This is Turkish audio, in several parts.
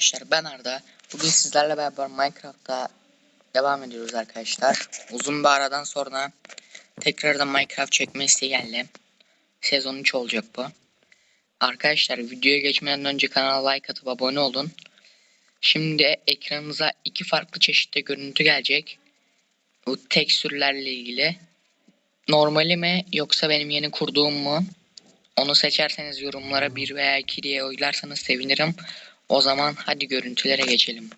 arkadaşlar ben Arda. Bugün sizlerle beraber Minecraft'ta devam ediyoruz arkadaşlar. Uzun bir aradan sonra tekrardan Minecraft çekme isteği geldi. Sezon 3 olacak bu. Arkadaşlar videoya geçmeden önce kanala like atıp abone olun. Şimdi ekranınıza iki farklı çeşitte görüntü gelecek. Bu tekstürlerle ilgili. Normali mi yoksa benim yeni kurduğum mu? Onu seçerseniz yorumlara 1 veya 2 diye oylarsanız sevinirim. O zaman hadi görüntülere geçelim.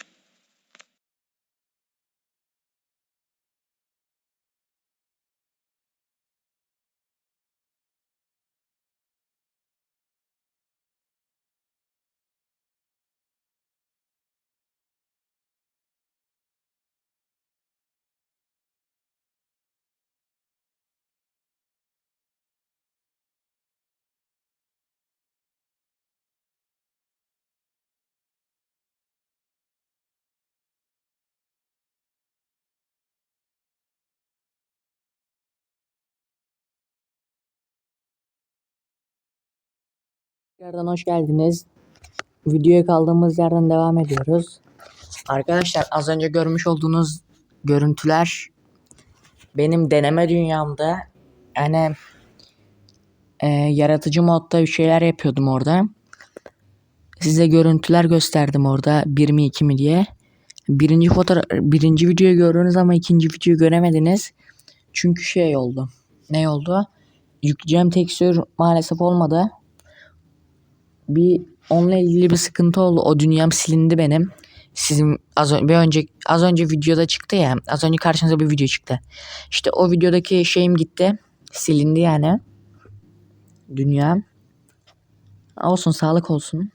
Tekrardan hoş geldiniz. Videoya kaldığımız yerden devam ediyoruz. Arkadaşlar az önce görmüş olduğunuz görüntüler benim deneme dünyamda yani e, yaratıcı modda bir şeyler yapıyordum orada. Size görüntüler gösterdim orada bir mi iki mi diye. Birinci fotoğraf birinci videoyu gördünüz ama ikinci videoyu göremediniz. Çünkü şey oldu. Ne oldu? Yükleyeceğim tekstür maalesef olmadı bir onunla ilgili bir sıkıntı oldu. O dünyam silindi benim. Sizin az önce bir önce az önce videoda çıktı ya. Az önce karşınıza bir video çıktı. İşte o videodaki şeyim gitti. Silindi yani. Dünya. Olsun sağlık olsun.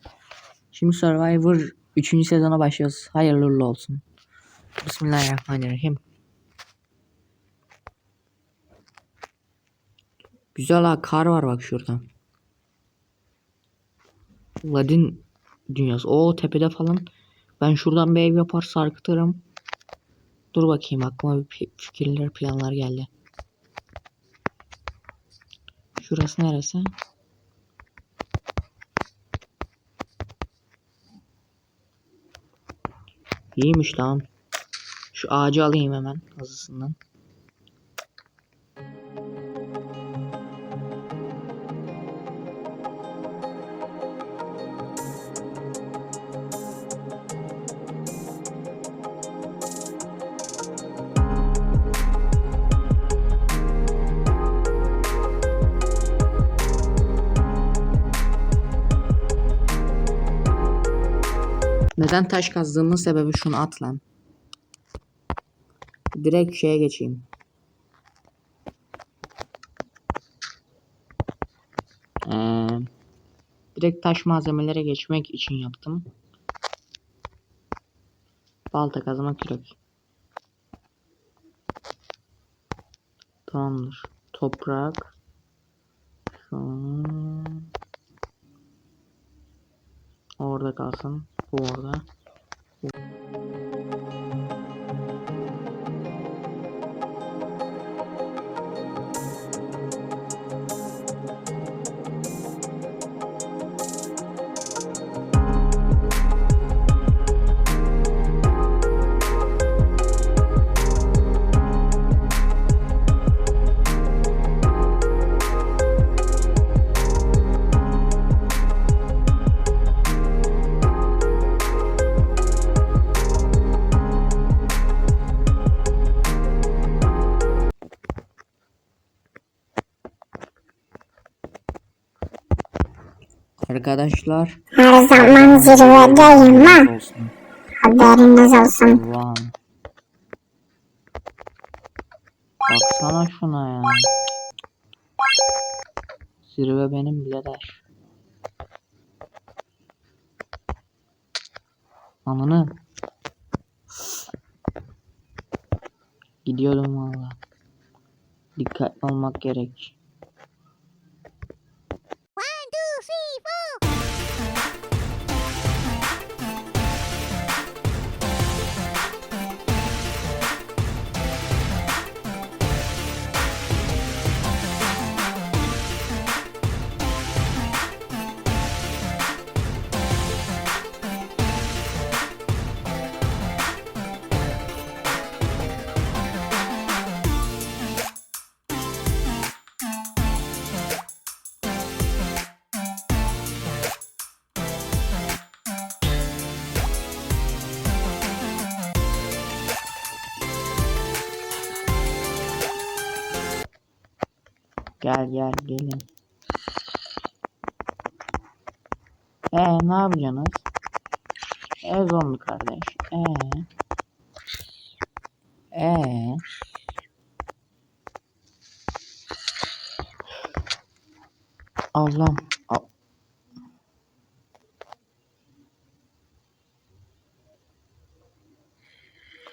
Şimdi Survivor 3. sezona başlıyoruz. Hayırlı olsun. Bismillahirrahmanirrahim. Güzel ha kar var bak şurada. Ladin dünyası. O tepede falan. Ben şuradan bir ev yapar sarkıtırım. Dur bakayım aklıma bir fikirler planlar geldi. Şurası neresi? İyiymiş lan. Şu ağacı alayım hemen hızlısından. Neden taş kazdığımın sebebi şunu at lan. Direkt şeye geçeyim. Ee, direkt taş malzemelere geçmek için yaptım. Balta kazma kürek. Tamamdır. Toprak. Şu Orada kalsın. Bu Arkadaşlar Her zaman zirvedeyim ha. olsun. Haberiniz olsun. Ulan. Baksana şuna ya. Zirve benim birader. Ananı. Gidiyordum valla. Dikkatli olmak gerek. Gel gel gelin. Ee ne yapacaksınız? E zombi kardeş. E. E. Allah'ım. Al-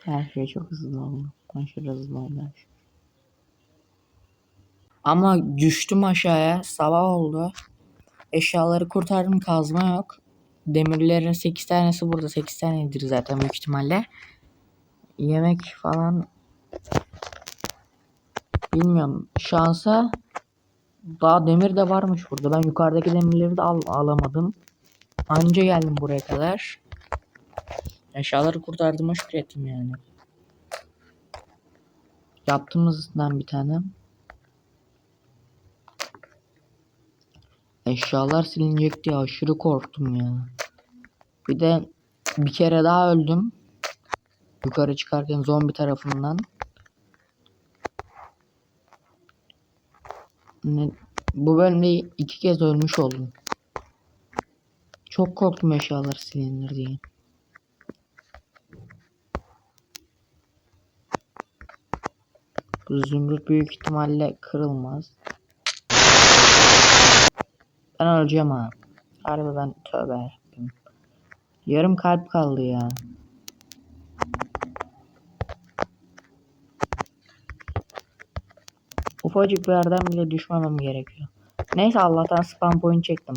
Her şey çok hızlı oldu. Aşırı hızlı oldu her şey. Ama düştüm aşağıya. Sabah oldu. Eşyaları kurtardım. Kazma yok. Demirlerin 8 tanesi burada. 8 tanedir zaten büyük ihtimalle. Yemek falan bilmiyorum. Şansa daha demir de varmış burada. Ben yukarıdaki demirleri de al alamadım. Anca geldim buraya kadar. Eşyaları kurtardığıma şükrettim yani. Yaptığımızdan bir tane. Eşyalar silinecek diye aşırı korktum ya. Bir de bir kere daha öldüm. Yukarı çıkarken zombi tarafından. Ne, bu bölümde iki kez ölmüş oldum. Çok korktum eşyalar silinir diye. Bu zümrüt büyük ihtimalle kırılmaz. Ben öleceğim ha. Harbi ben tövbe. Yarım kalp kaldı ya. Ufacık bir yerden bile düşmemem gerekiyor. Neyse Allah'tan spam point çektim.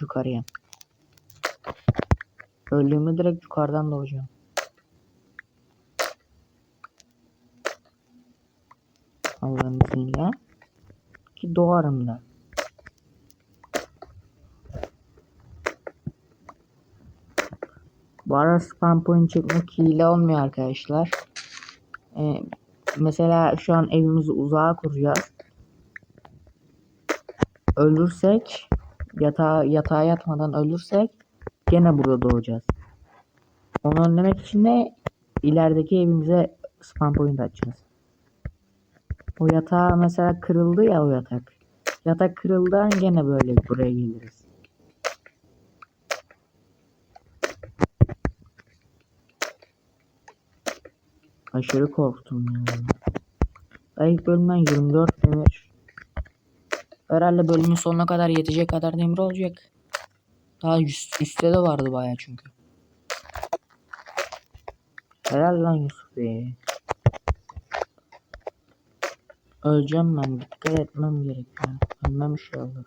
Yukarıya. Öldüğümde direkt yukarıdan doğacağım. Allah'ın izniyle. Ki doğarım da. Bu ara spam point hile olmuyor arkadaşlar. Ee, mesela şu an evimizi uzağa kuracağız. Ölürsek yatağa, yatağa yatmadan ölürsek gene burada doğacağız. Onu önlemek için de ilerideki evimize spam point açacağız. O yatağı mesela kırıldı ya o yatak. Yatak kırıldı an gene böyle buraya geliriz. Aşırı korktum ya. Daha ilk bölümden 24 demir. Herhalde bölümün sonuna kadar yetecek kadar demir olacak. Daha üst, üstte de vardı baya çünkü. Helal lan Yusuf Bey. Öleceğim ben. Dikkat etmem gerekiyor. Ölmem inşallah.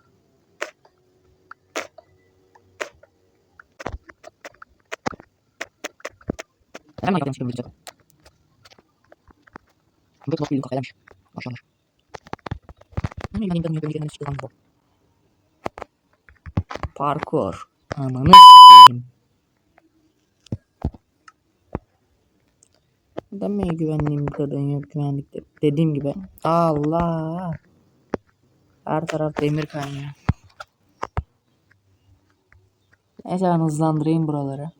Hemen yapalım çıkıyorum video. Çok büyük kafaylamış. Maşallah. Hani ben indirmiyor böyle yerden çıkıyorum bu. Parkur. Ananı s**eyim. Demeye güvenliğim kadar yok güvenlikte. Dediğim gibi. Allah. Her taraf demir kaynıyor. Neyse ben hızlandırayım buraları.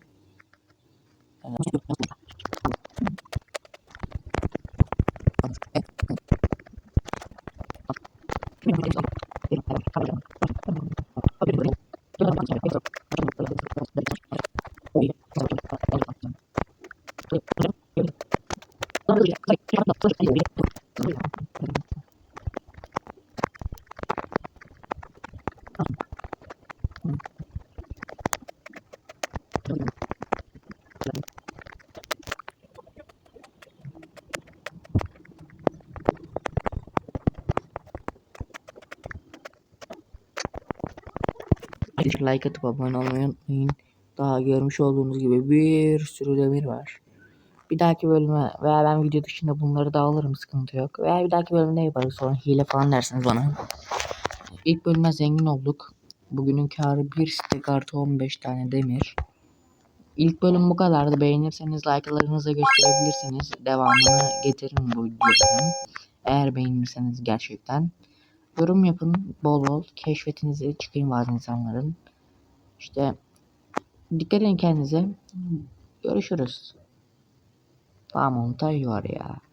Like atıp abone olmayı unutmayın. Daha görmüş olduğunuz gibi bir sürü demir var. Bir dahaki bölüme veya ben video dışında bunları da alırım sıkıntı yok. Veya bir dahaki bölümde yaparız sonra hile falan dersiniz bana. İlk bölüme zengin olduk. Bugünün karı 1 stek artı 15 tane demir. İlk bölüm bu kadardı. Beğenirseniz like'larınızı gösterebilirsiniz. Devamını getirin bu videoların. Eğer beğenirseniz gerçekten. Yorum yapın bol bol. Keşfetinize çıkayım bazı insanların. İşte dikkat edin kendinize. Görüşürüz. Tamam montaj var ya.